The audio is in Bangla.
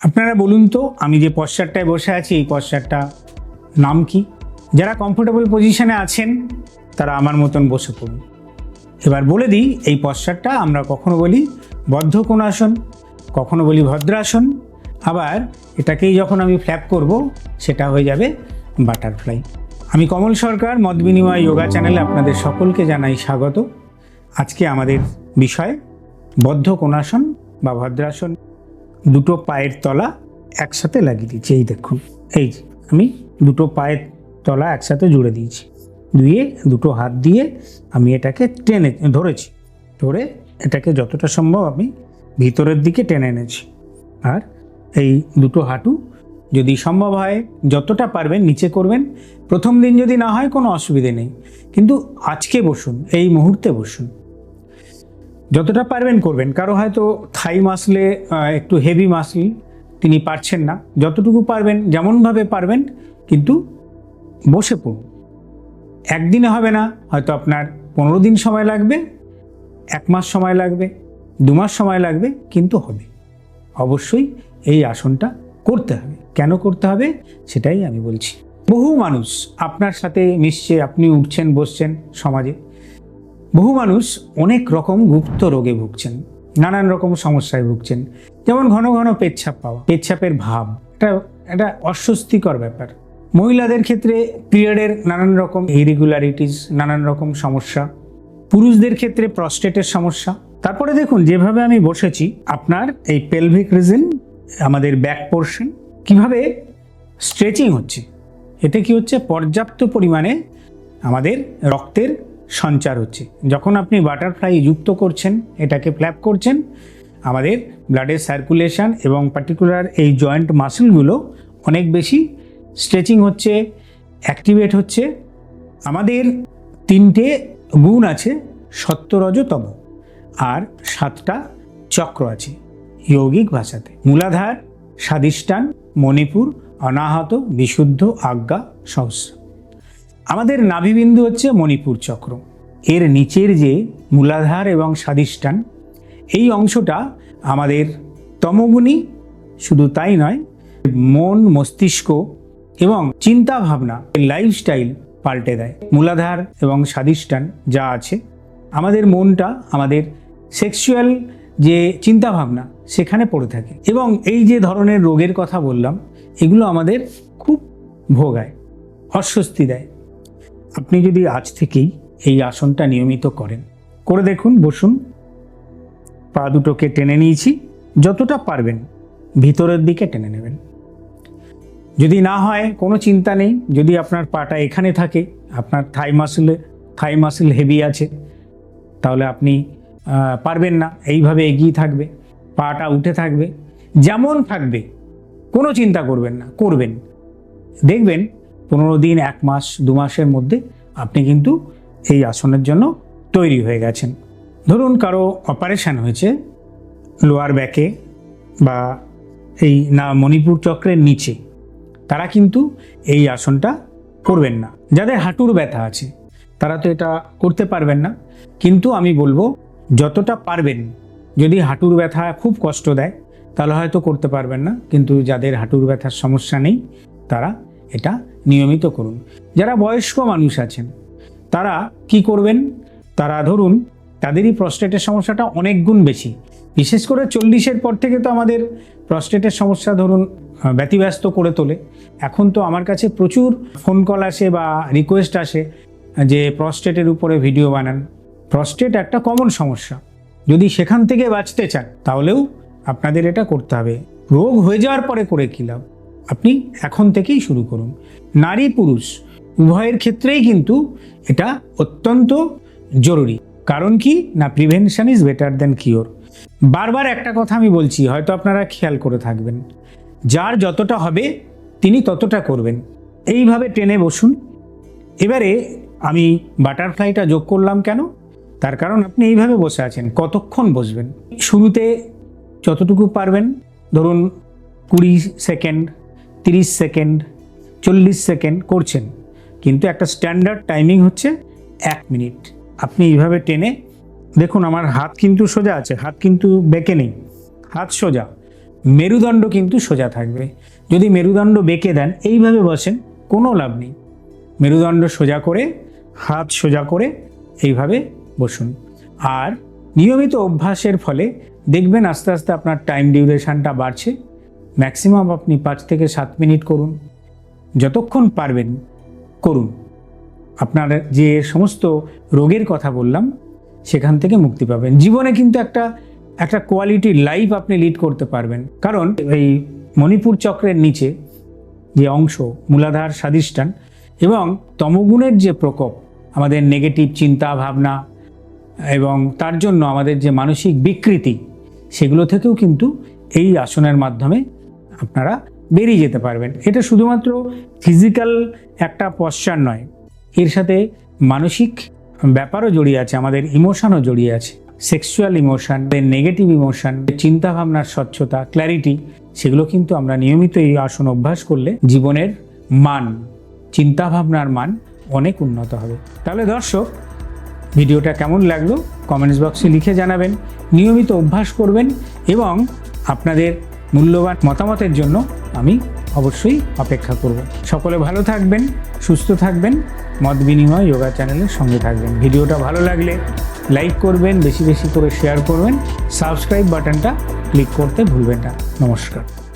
আপনারা বলুন তো, আমি যে পশ্চারটায় বসে আছি, এই পশ্চারটা নাম কি? যারা কমফোর্টেবল পজিশনে আছেন, তারা আমার মতন বসে পড়ুন। এবার বলে দিই, এই পশ্চারটা আমরা কখনো বলি বদ্ধ কোণাসন, কখনো বলি ভদ্রাসন। আবার এটাকেই যখন আমি ফ্ল্যাপ করব, সেটা হয়ে যাবে বাটারফ্লাই আমি কমল সরকার, মত বিনিময় যোগা চ্যানেলে আপনাদের সকলকে জানাই স্বাগত। আজকে আমাদের বিষয় বদ্ধ কোণাসন বা ভদ্রাসন। দুটো পায়ের তলা একসাথে লাগিয়ে দিয়েছি। এই দেখুন, এই যে আমি দুটো পায়ের তলা একসাথে জুড়ে দিয়েছি। দিয়ে দুটো হাত দিয়ে আমি এটাকে টেনে, ধরেছি, ধরে এটাকে যতটা সম্ভব আমি ভিতরের দিকে টেনে এনেছি। আর এই দুটো হাঁটু যদি সম্ভব হয়, যতটা পারবেন নিচে করবেন। প্রথম দিন যদি না হয়, কোনো অসুবিধে নেই। কিন্তু আজকে বসুন, এই মুহূর্তে বসুন। যতটা পারবেন করবেন। কারও হয়তো থাই মাসলে একটু হেভি মাসল তিনি পারছেন না। যতটুকু পারবেন, যেমনভাবে পারবেন, কিন্তু বসে পড়ুন। একদিনে হবে না, হয়তো আপনার পনেরো দিন সময় লাগবে, এক মাস সময় লাগবে, দু মাস সময় লাগবে, কিন্তু হবে। অবশ্যই এই আসনটা করতে হবে। কেন করতে হবে? সেটাই আমি বলছি। বহু মানুষ আপনার সাথে মিশছে, আপনি উঠছেন, বসছেন সমাজে। বহু মানুষ অনেক রকম গুপ্ত রোগে ভুগছেন, নানান রকম সমস্যায় ভুগছেন। যেমন ঘন ঘন পেচ্ছাপ পাওয়া পেচ্ছাপের ভাব, এটা একটা অস্বস্তিকর ব্যাপার। মহিলাদের ক্ষেত্রে পিরিয়ডের নানান রকম ইরেগুলারিটিস, নানান রকম সমস্যা। পুরুষদের ক্ষেত্রে প্রস্টেটের সমস্যা। তারপরে দেখুন, যেভাবে আমি বসেছি, আপনার এই পেলভিক রিজন আমাদের ব্যাক পোর্শন কীভাবে স্ট্রেচিং হচ্ছে। এতে কি হচ্ছে, পর্যাপ্ত পরিমাণে আমাদের রক্তের সঞ্চার হচ্ছে। যখন আপনি বাটারফ্লাই যুক্ত করছেন, এটাকে ফ্ল্যাপ করছেন, আমাদের ব্লাডের সার্কুলেশন এবং পার্টিকুলার এই জয়েন্ট মাসেলগুলো অনেক বেশি স্ট্রেচিং হচ্ছে অ্যাক্টিভেট হচ্ছে। আমাদের তিনটে গুণ আছে সত্যরজতম আর সাতটা চক্র আছে যৌগিক ভাষাতে। মূলাধার স্বাদিষ্টান মণিপুর, অনাহত, বিশুদ্ধ, আজ্ঞা, সহস্র। আমাদের নাভিবিন্দু হচ্ছে মণিপুর চক্র। এর নিচের যে মূলাধার এবং স্বাদিষ্টান এই অংশটা আমাদের তমগুণী, শুধু তাই নয়, মন, মস্তিষ্ক এবং চিন্তা ভাবনা লাইফস্টাইল পাল্টে দেয়। মূলাধার এবং স্বাদিষ্টান যা আছে, আমাদের মনটা, আমাদের সেক্সুয়াল যে চিন্তা ভাবনা সেখানে পড়ে থাকে। এবং এই যে ধরনের রোগের কথা বললাম, এগুলো আমাদের খুব ভোগায়, অস্বস্তি দেয়। আপনি যদি আজ থেকেই এই আসনটা নিয়মিত করেন, করে দেখুন, বসুন। পা দুটোকে টেনে নিয়েছি, যতটা পারবেন ভিতরের দিকে টেনে নেবেন। যদি না হয়, কোনো চিন্তা নেই, যদি আপনার পাটা এখানে থাকে, আপনার থাই মাসলে থাই মাসেল হেভি আছে, তাহলে আপনি পারবেন না, এইভাবে এগিয়ে থাকবে, পাটা উঠে থাকবে, যেমন থাকবে, কোনো চিন্তা করবেন না, করবেন। দেখবেন পনেরো দিন, এক মাস, দু মাসের মধ্যে আপনি কিন্তু এই আসনের জন্য তৈরি হয়ে গেছেন। ধরুন কারও অপারেশন হয়েছে লোয়ার ব্যাকে বা এই না মণিপুর চক্রের নিচে, তারা কিন্তু এই আসনটা করবেন না। যাদের হাঁটুর ব্যথা আছে, তারা তো এটা করতে পারবেন না। কিন্তু আমি বলব, যতটা পারবেন, যদি হাঁটুর ব্যথা খুব কষ্ট দেয়, তাহলে হয়তো করতে পারবেন না। কিন্তু যাদের হাঁটুর ব্যথার সমস্যা নেই, তারা এটা নিয়মিত করুন। যারা বয়স্ক মানুষ আছেন, তারা কি করবেন? তারা ধরুন, তাদেরই প্রস্টেটের সমস্যাটা অনেক গুণ বেশি। বিশেষ করে চল্লিশের পর থেকে তো আমাদের প্রস্টেটের সমস্যা ধরুন ব্যতিব্যস্ত করে তোলে। এখন তো আমার কাছে প্রচুর ফোন কল আসে বা রিকোয়েস্ট আসে যে প্রস্টেটের উপরে ভিডিও বানান। প্রস্টেট একটা কমন সমস্যা। যদি সেখান থেকে বাঁচতে চান, তাহলেও আপনাদের এটা করতে হবে। রোগ হয়ে যাওয়ার পরে করে কী লাভ? আপনি এখন থেকেই শুরু করুন। নারী পুরুষ, উভয়ের ক্ষেত্রেই কিন্তু এটা অত্যন্ত জরুরি। কারণ কি? না prevention is better than cure বারবার একটা কথা আমি বলছি, হয়তো আপনারা খেয়াল করে থাকবেন। যার যতটা হবে, তিনি ততটা করবেন। এইভাবে ট্রেনে বসুন। এবারে আমি বাটারফ্লাইটা যোগ করলাম কেন? তার কারণ আপনি এইভাবে বসে আছেন, কতক্ষণ বসবেন? শুরুতে যতটুকু পারবেন, ধরুন কুড়ি সেকেন্ড তিরিশ সেকেন্ড, চল্লিশ সেকেন্ড করছেন। কিন্তু একটা স্ট্যান্ডার্ড টাইমিং হচ্ছে এক মিনিট। আপনি এইভাবে টেনে, দেখুন আমার হাত কিন্তু সোজা আছে, হাত কিন্তু বেঁকে নেই, হাত সোজা। মেরুদণ্ড কিন্তু সোজা থাকবে। যদি মেরুদণ্ড বেঁকে দেন, এইভাবে বসেন, কোনো লাভ নেই। মেরুদণ্ড সোজা করে, হাত সোজা করে, এইভাবে বসুন। আর নিয়মিত অভ্যাসের ফলে দেখবেন আস্তে আস্তে আপনার টাইম ডিউরেশনটা বাড়ছে। ম্যাক্সিমাম আপনি পাঁচ থেকে সাত মিনিট করুন। যতক্ষণ পারবেন, করুন। আপনার যে সমস্ত রোগের কথা বললাম, সেখান থেকে মুক্তি পাবেন। জীবনে কিন্তু একটা একটা কোয়ালিটি লাইফ আপনি লিড করতে পারবেন। কারণ এই মণিপুর চক্রের নিচে যে অংশ, মূলাধার স্বাধিষ্ঠান এবং তমগুণের যে প্রকোপ, আমাদের নেগেটিভ চিন্তা ভাবনা এবং তার জন্য আমাদের যে মানসিক বিকৃতি, সেগুলো থেকেও কিন্তু এই আসনের মাধ্যমে আপনারা বেরিয়ে যেতে পারবেন। এটা শুধুমাত্র ফিজিক্যাল একটা পশ্চার নয়, এর সাথে মানসিক ব্যাপারও জড়িয়ে আছে, আমাদের ইমোশনও জড়িয়ে আছে। সেক্সুয়াল ইমোশন নেগেটিভ ইমোশন চিন্তাভাবনার স্বচ্ছতা ক্ল্যারিটি সেগুলো কিন্তু আমরা নিয়মিত এই আসন অভ্যাস করলে জীবনের মান চিন্তা ভাবনার মান অনেক উন্নত হবে। তাহলে দর্শক, ভিডিওটা কেমন লাগল? কমেন্টস বক্সে লিখে জানাবেন। নিয়মিত অভ্যাস করবেন এবং আপনাদের মূল্যবান মতামতের জন্য আমি অবশ্যই অপেক্ষা করব। সকলে ভালো থাকবেন, সুস্থ থাকবেন, মত বিনিময় যোগা চ্যানেলের সঙ্গে থাকবেন। ভিডিওটা ভালো লাগলে লাইক করবেন, বেশি বেশি করে শেয়ার করবেন সাবস্ক্রাইব বাটনটা ক্লিক করতে ভুলবেন না। নমস্কার।